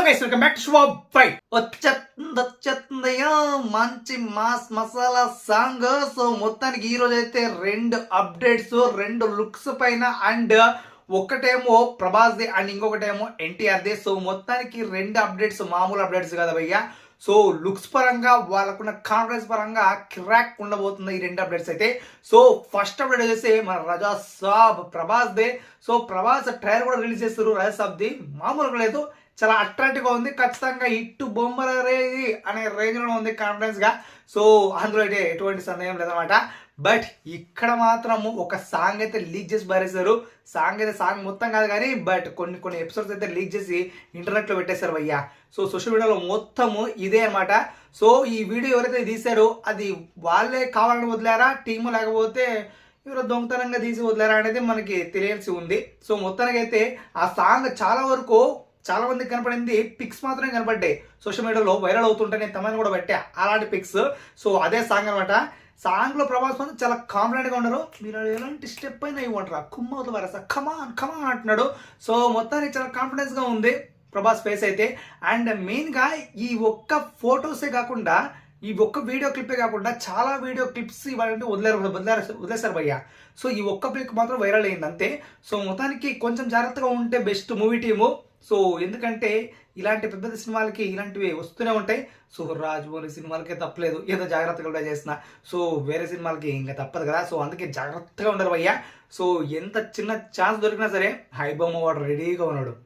Hello guys welcome back to show by వచ్చేస్తుంది వచ్చేస్తుందయ్యో మంచి మాస్ మసాలా సాంగ్ సో మొత్తానికి ఈ రోజు అయితే రెండు అప్డేట్స్ రెండు లుక్స్ పైన అండ్ ఒకటేమో ప్రభాస్ది అండ్ ఇంకొకటేమో ఎన్టీఆర్ది. సో మొత్తానికి రెండు అప్డేట్స్ మామూలు అప్డేట్స్ కదా భయ్యా. సో లుక్స్ పరంగా వాళ్ళకున్న కాన్ఫిడెన్స్ పరంగా క్రాక్ ఉండబోతుంది ఈ రెండు అప్డేట్స్ అయితే. సో ఫస్ట్ అప్డేట్ వచ్చేసి మన రజా సాబ్ ప్రభాస్ దే. సో ప్రభాస్ ట్రైలర్ కూడా రిలీజ్ చేస్తారు రజా సాబ్ ది మామూలుగా లేదు. చాలా అట్రాక్టివ్గా ఉంది. ఖచ్చితంగా ఇట్టు బొమ్మరేది అనే రేంజ్లో ఉంది కాన్ఫిడెన్స్గా. సో అందులో అయితే ఎటువంటి సందేహం లేదనమాట బట్ ఇక్కడ మాత్రము ఒక సాంగ్ అయితే లీక్ చేసి పారేశారు సాంగ్ అయితే సాంగ్ మొత్తం కాదు కానీ బట్ కొన్ని కొన్ని ఎపిసోడ్స్ అయితే లీక్ చేసి ఇంటర్నెట్లో పెట్టేశారు భయ్యా. సో సోషల్ మీడియాలో మొత్తము ఇదే అనమాట సో ఈ వీడియో ఎవరైతే తీశారో అది వాళ్ళే కావాలని వదిలేరా? టీము లేకపోతే ఎవరో దొంగతనంగా తీసి వదిలేరా అనేది మనకి తెలియాల్సి ఉంది. సో మొత్తానికి అయితే ఆ సాంగ్ చాలా వరకు చాలా మందికి కనపడింది. పిక్స్ మాత్రమే కనపడ్డాయి. సోషల్ మీడియాలో వైరల్ అవుతుంటే నేను తమని కూడా పెట్టా. అలాంటి పిక్స్ సో అదే సాంగ్ అనమాట సాంగ్లో ప్రభాస్ మాత్రం చాలా కాన్ఫిడెంట్గా ఉన్నారు. మీరు ఎలాంటి స్టెప్ అయినా ఇవ్వంటారా కుమ్మ అవుతుంది వరస కమాన్ కమాన్ అంటున్నాడు. సో మొత్తానికి చాలా కాన్ఫిడెన్స్గా ఉంది ప్రభాస్ ఫేస్ అయితే. అండ్ మెయిన్గా ఈ ఒక్క ఫొటోసే కాకుండా ఈ ఒక్క వీడియో క్లిప్పే కాకుండా చాలా వీడియో క్లిప్స్ ఇవ్వాలంటే వదిలేరు వదిలేరు వదిలేశారు భయ్య. సో ఈ ఒక్క క్లిప్ మాత్రం వైరల్ అయింది అంతే. సో మొత్తానికి కొంచెం జాగ్రత్తగా ఉంటే బెస్ట్ మూవీ టీము సో ఎందుకంటే ఇలాంటి పెద్ద పెద్ద సినిమాలకి ఇలాంటివి వస్తూనే ఉంటాయి. సో రాజమౌళి సినిమాలకే తప్పలేదు. ఏదో జాగ్రత్తగా కూడా చేసిన. సో వేరే సినిమాలకి ఇంకా తప్పదు కదా. సో అందుకే జాగ్రత్తగా ఉండరు భయ్య. సో ఎంత చిన్న ఛాన్స్ దొరికినా సరే హైబొమ్మ వాడు రెడీగా ఉన్నాడు.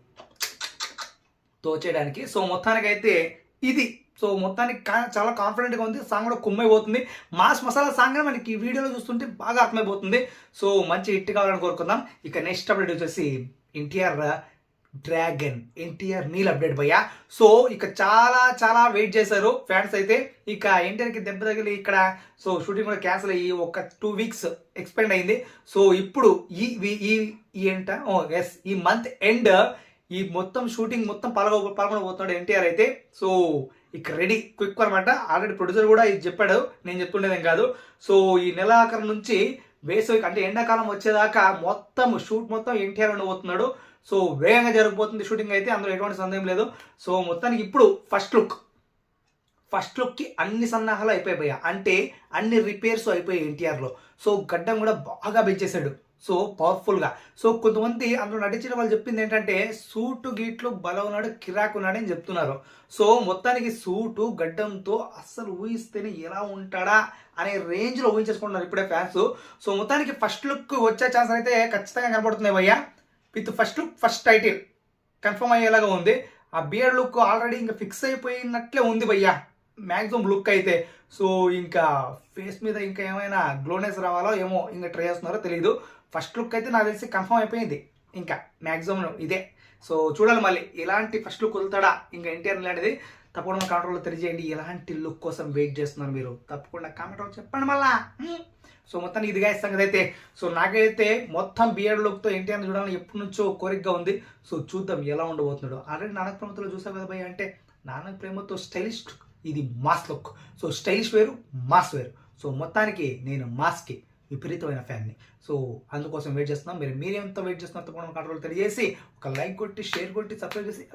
తోచేయడానికి. సో మొత్తానికి అయితే ఇది. సో మొత్తానికి చాలా కాన్ఫిడెంట్గా ఉంది. సాంగ్ కూడా కుమ్మైపోతుంది. మాస్ మసాలా సాంగ్ మనకి ఈ వీడియోలో చూస్తుంటే బాగా అర్థమైపోతుంది. సో మంచి హిట్ కావాలని కోరుకుందాం. ఇక నెక్స్ట్ అప్డేట్ వచ్చేసి NTR dragon NTR Neel update భయ్యా. సో ఇక చాలా చాలా వెయిట్ చేశారు. ఫ్యాన్స్ అయితే ఇక ఎన్టీఆర్కి దెబ్బ తగిలి ఇక్కడ సో షూటింగ్ కూడా క్యాన్సిల్ అయ్యి ఒక టూ వీక్స్ ఎక్స్పెండ్ అయింది. సో ఇప్పుడు ఈ ఈ- ఏంట? ఓ ఎస్ ఈ మంత్ ఎండ్ ఈ మొత్తం షూటింగ్ మొత్తం పాల్గొ పాల్గొనబోతున్నాడు ఎన్టీఆర్ అయితే. సో ఇక రెడీ క్విక్ అనమాట ఆల్రెడీ ప్రొడ్యూసర్ కూడా ఇది చెప్పాడు. నేను చెప్తుండేదేం కాదు. సో ఈ నెలాఖరు నుంచి వేసవి అంటే ఎండాకాలం వచ్చేదాకా మొత్తం షూట్ మొత్తం ఎన్టీఆర్ ఉండబోతున్నాడు. సో వేగంగా జరిగిపోతుంది షూటింగ్ అయితే అందులో ఎటువంటి సందేహం లేదు. సో మొత్తానికి ఇప్పుడు ఫస్ట్ లుక్ ఫస్ట్ లుక్కి అన్ని సన్నాహాలు అయిపోయాయి అంటే అన్ని రిపేర్స్ అయిపోయాయి ఎన్టీఆర్లో. సో గడ్డం కూడా బాగా పెంచేశాడు. సో పవర్ఫుల్గా సో కొంతమంది అందులో నటించిన వాళ్ళు చెప్పింది ఏంటంటే సూటు గీట్లు బలం ఉన్నాడు కిరాక్ ఉన్నాడు అని చెప్తున్నారు. సో మొత్తానికి సూటు గడ్డంతో అస్సలు ఊహిస్తేనే ఎలా ఉంటాడా అనే రేంజ్లో ఊహించేసుకుంటున్నారు ఇప్పుడే ఫ్యాన్స్ సో మొత్తానికి ఫస్ట్ లుక్ వచ్చే ఛాన్స్ అయితే ఖచ్చితంగా కనబడుతున్నాయి భయ్యా. With first look first title. Confirm అయ్యేలాగా ఉంది. ఆ బియర్ లుక్ ఆల్రెడీ ఇంకా ఫిక్స్ అయిపోయినట్లే ఉంది భయ్యా. మ్యాక్సిమం లుక్ అయితే. సో ఇంకా ఫేస్ మీద ఇంకా ఏమైనా గ్లోనెస్ రావాలో ఏమో ఇంకా ట్రై చేస్తున్నారో తెలియదు ఫస్ట్ లుక్ అయితే నాకు తెలిసి కన్ఫర్మ్ అయిపోయింది. ఇంకా మ్యాక్సిమం ఇదే. సో చూడాలి మళ్ళీ. ఎలాంటి ఫస్ట్ లుక్ వదులుతాడా ఇంకా ఎన్టీఆర్ ఇలాంటిది తప్పకుండా కంట్రోల్లో తెలియజేయండి. ఎలాంటి లుక్ కోసం వెయిట్ చేస్తున్నారు మీరు? తప్పకుండా కామెంట్ చెప్పండి మళ్ళా. సో మొత్తానికి ఇదిగా సంగతి అయితే. సో నాకైతే మొత్తం బియర్డ్ లుక్తో ఎన్టీఆర్ చూడాలని ఎప్పటి నుంచో కోరికగా ఉంది. సో చూద్దాం ఎలా ఉండబోతున్నాడు. ఆల్రెడీ నానక్ ప్రేమతో చూసావు కదా భయ్య? అంటే నానక్ ప్రేమతో స్టైలిష్ ఇది మాస్ లుక్. సో స్టైలిష్ వేరు మాస్ వేరు. సో మొత్తానికి నేను మాస్కి విపరీతమైన ఫ్యాన్ని. సో అందుకోసం వెయిట్ చేస్తున్నాం. మీరు మీరెంత వెయిట్ చేస్తున్నంత కూడా కంట్రోల్ తెలియజేసి ఒక లైక్ కొట్టి షేర్ కొట్టి సబ్స్క్రైబ్ చేసి